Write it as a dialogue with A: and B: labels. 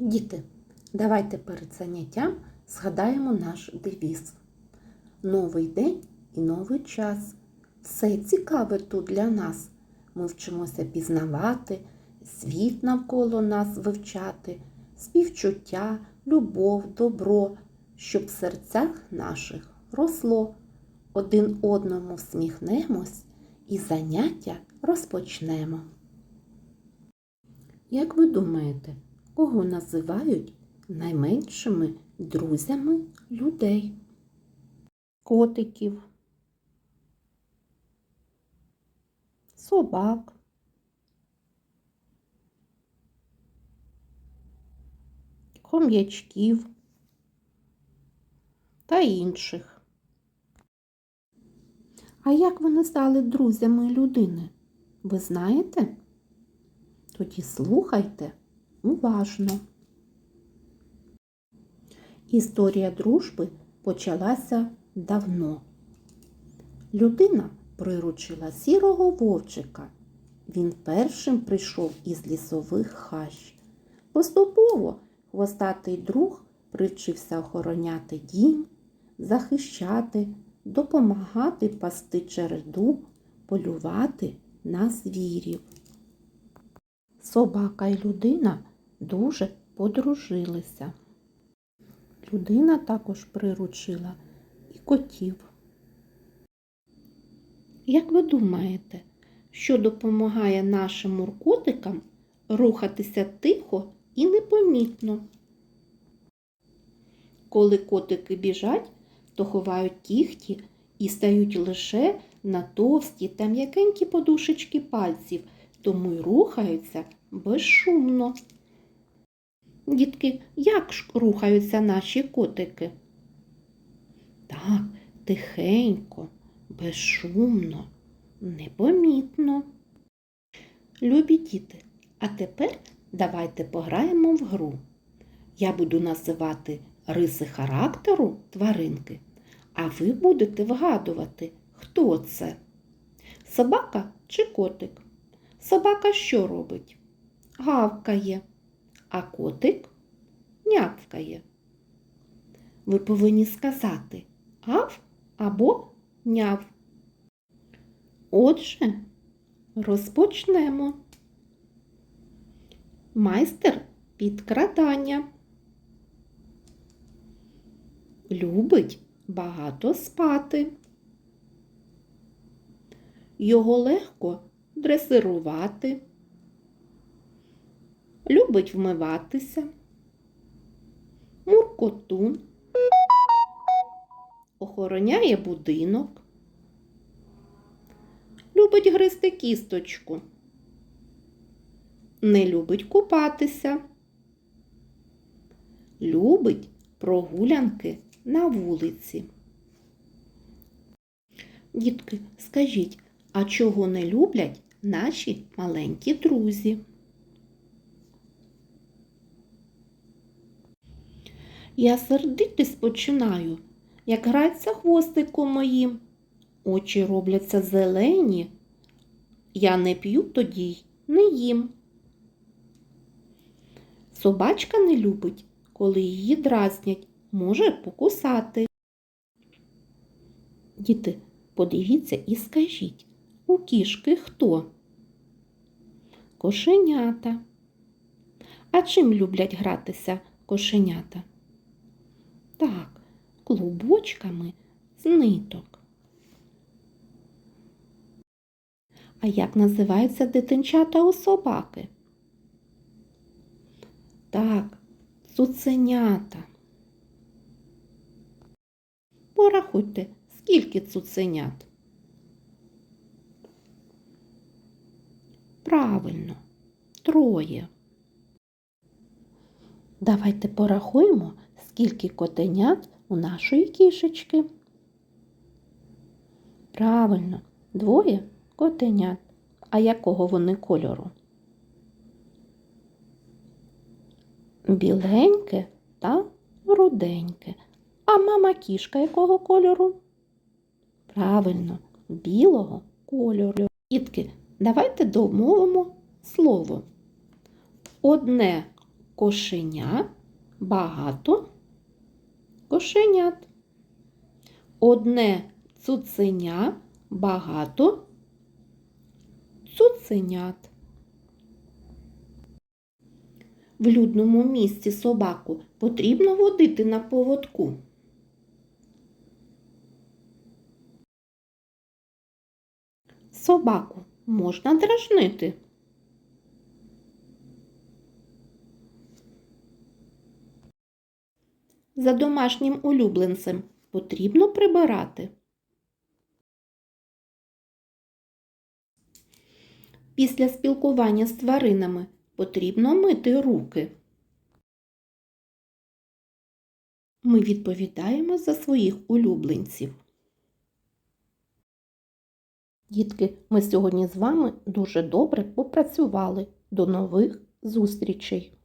A: Діти, давайте перед заняттям згадаємо наш девіз. Новий день і новий час. Все цікаве тут для нас. Ми вчимося пізнавати, світ навколо нас вивчати, співчуття, любов, добро, щоб в серцях наших росло. Один одному всміхнемось і заняття розпочнемо. Як ви думаєте, кого називають найменшими друзями людей? Котиків, собак, хом'ячків та інших. А як вони стали друзями людини? Ви знаєте? Тоді слухайте уважно. Історія дружби почалася давно. Людина приручила сірого вовчика. Він першим прийшов із лісових хащ. Поступово хвостатий друг привчився охороняти дім, захищати, допомагати пасти череду, полювати на звірів. Собака і людина дуже подружилися. Людина також приручила і котів. Як ви думаєте, що допомагає нашим муркотикам рухатися тихо і непомітно? Коли котики біжать, то ховають кігті і стають лише на товсті та м'якенькі подушечки пальців, тому й рухаються безшумно. Дітки, як ж рухаються наші котики? Так, тихенько, безшумно, непомітно. Любі діти, а тепер давайте пограємо в гру. Я буду називати риси характеру тваринки, а ви будете вгадувати, хто це? Собака чи котик? Собака що робить? Гавкає, а котик нявкає. Ви повинні сказати гав або няв. Отже, розпочнемо. Майстер підкрадання. Любить багато спати. Його легко дресирувати. Любить вмиватися. Муркотун. Охороняє будинок. Любить гризти кісточку. Не любить купатися. Любить прогулянки на вулиці. Дітки, скажіть, а чого не люблять наші маленькі друзі? Я сердитись починаю, як грається хвостиком моїм. Очі робляться зелені. Я не п'ю тоді й не їм. Собачка не любить, коли її дразнять, може покусати. Діти, подивіться і скажіть, у кішки хто? Кошенята. А чим люблять гратися кошенята? Так, клубочками з ниток. А як називаються дитинчата у собаки? Так, цуценята. Порахуйте, скільки цуценят. Правильно, троє. Давайте порахуємо, скільки котенят у нашої кішечки. Правильно, двоє котенят. А якого вони кольору? Біленьке та руденьке. А мама кішка якого кольору? Правильно, білого кольору. Дітки, давайте домовимо слово. Одне кошеня, багато кошенят. Одне цуценя, багато цуценят. В людному місці собаку потрібно водити на поводку. Собаку можна дражнити. За домашнім улюбленцем потрібно прибирати. Після спілкування з тваринами потрібно мити руки. Ми відповідаємо за своїх улюбленців. Дітки, ми сьогодні з вами дуже добре попрацювали. До нових зустрічей!